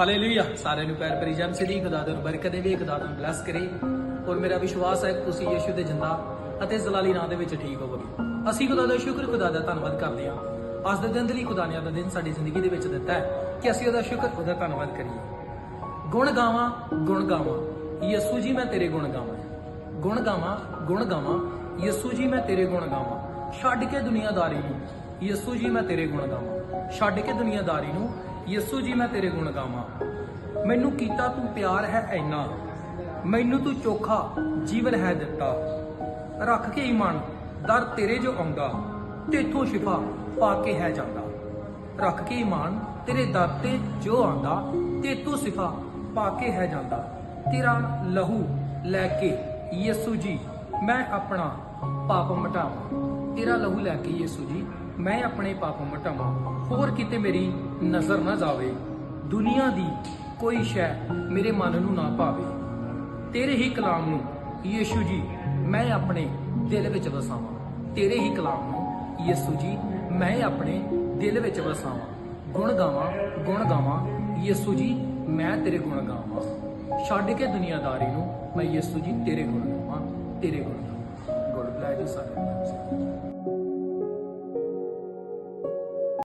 Hallelujah ਸਾਰਿਆਂ ਨੂੰ ਪਿਆਰ ਭਰੀ ਜਮ ਸਿੱਧੀ, ਖੁਦਾ ਦੇ ਬਰਕਤ ਦੇਵੇ ਖੁਦਾ ਤੁਹਾਨੂੰ ਬਲੈਸ ਕਰੇ। ਔਰ ਮੇਰਾ ਵਿਸ਼ਵਾਸ ਹੈ ਕਿ ਤੁਸੀਂ ਯਿਸੂ ਦੇ ਜਿੰਦਾ ਅਤੇ ਜ਼ਲਾਲੀ ਨਾਂ ਦੇ ਵਿੱਚ ਠੀਕ ਹੋਵੋਗੇ। ਅਸੀਂ ਖੁਦਾ ਦਾ ਸ਼ੁਕਰ, ਖੁਦਾ ਦਾ ਧੰਨਵਾਦ ਕਰਦੇ ਹਾਂ। ਅੱਜ ਦੇ ਦਿਨ ਦੇ ਲਈ ਖੁਦਾ ਨੇ ਦਾ ਦਿਨ ਸਾਡੀ ਜ਼ਿੰਦਗੀ ਦੇ ਵਿੱਚ ਦਿੱਤਾ ਹੈ ਕਿ ਅਸੀਂ ਉਹਦਾ ਸ਼ੁਕਰ, ਉਹਦਾ ਧੰਨਵਾਦ ਕਰੀਏ। ਗੁਣ ਗਾਵਾਂ ਗੁਣ ਗਾਵਾਂ। ਯਿਸੂ ਜੀ, ਮੈਂ ਤੇਰੇ ਗੁਣ ਗਾਵਾਂ। ਗੁਣ ਗਾਵਾਂ ਗੁਣ ਗਾਵਾਂ। ਯਿਸੂ ਜੀ, ਮੈਂ ਤੇਰੇ ਗੁਣ ਗਾਵਾਂ। ਛੱਡ ਕੇ ਦੁਨੀਆਦਾਰੀ ਨੂੰ। ਯਿਸੂ ਜੀ, ਮੈਂ ਤੇਰੇ ਗੁਣ ਗਾਵਾਂ। ਛੱਡ ਕੇ ਦੁਨੀਆਦਾਰੀ ਨੂੰ ਯਿਸੂ ਜੀ, ਮੈਂ ਤੇਰੇ ਗੁਣ ਗਾਵਾਂ। ਮੈਨੂੰ ਕੀਤਾ ਤੂੰ ਪਿਆਰ ਹੈ ਐਨਾ ਮੈਨੂੰ ਤੂੰ ਚੋਖਾ ਜੀਵਨ ਹੈ ਦਿੱਤਾ। ਰੱਖ ਕੇ ਈਮਾਨ ਦਰ ਤੇਰੇ ਜੋ ਆਉਂਦਾ। ਤੇਥੋਂ ਸ਼ਿਫਾ ਪਾ ਕੇ ਹੈ ਜਾਂਦਾ। ਰੱਖ ਕੇ ਈਮਾਨ ਤੇਰੇ ਦਰ ਤੇ ਜੋ ਆਉਂਦਾ, ਤੇਥੋਂ ਸ਼ਿਫਾ ਪਾ ਕੇ ਹੈ ਜਾਂਦਾ। ਤੇਰਾ ਲਹੂ ਲੈ ਕੇ ਯਿਸੂ ਜੀ, ਮੈਂ ਆਪਣਾ ਪਾਪ ਮਟਾਵਾਂ। ਤੇਰਾ ਲਹੂ ਲੈ ਕੇ ਯਿਸੂ ਜੀ ਮੈਂ ਆਪਣੇ ਪਾਪ ਮਟਾਵਾਂ, ਹੋਰ ਕਿਤੇ ਮੇਰੀ ਨਜ਼ਰ ਨਾ ਜਾਵੇ। ਦੁਨੀਆ ਦੀ ਕੋਈ ਸ਼ੈ ਮੇਰੇ ਮਨ ਨੂੰ ਨਾ ਭਾਵੇ। ਤੇਰੇ ਹੀ ਕਲਾਮ ਨੂੰ, ਯਿਸੂ ਜੀ, ਮੈਂ ਆਪਣੇ ਦਿਲ ਵਿੱਚ ਵਸਾਵਾਂ। ਤੇਰੇ ਹੀ ਕਲਾਮ ਨੂੰ, ਯਿਸੂ ਜੀ, ਮੈਂ ਆਪਣੇ ਦਿਲ ਵਿੱਚ ਵਸਾਵਾਂ। ਗੁਣ ਗਾਵਾਂ ਗੁਣ ਗਾਵਾਂ, ਯਿਸੂ ਜੀ, ਮੈਂ ਤੇਰੇ ਗੁਣ ਗਾਵਾਂ। ਛੱਡ ਕੇ ਦੁਨੀਆਦਾਰੀ ਨੂੰ ਮੈਂ ਯਿਸੂ ਜੀ, ਤੇਰੇ ਗੁਣ ਗਾਵਾਂ, ਤੇਰੇ ਗੁਣ ਗਾਵਾਂ। ਗੁਣ ਬਲੈਸ ਯੂ ਸਾਰੇ।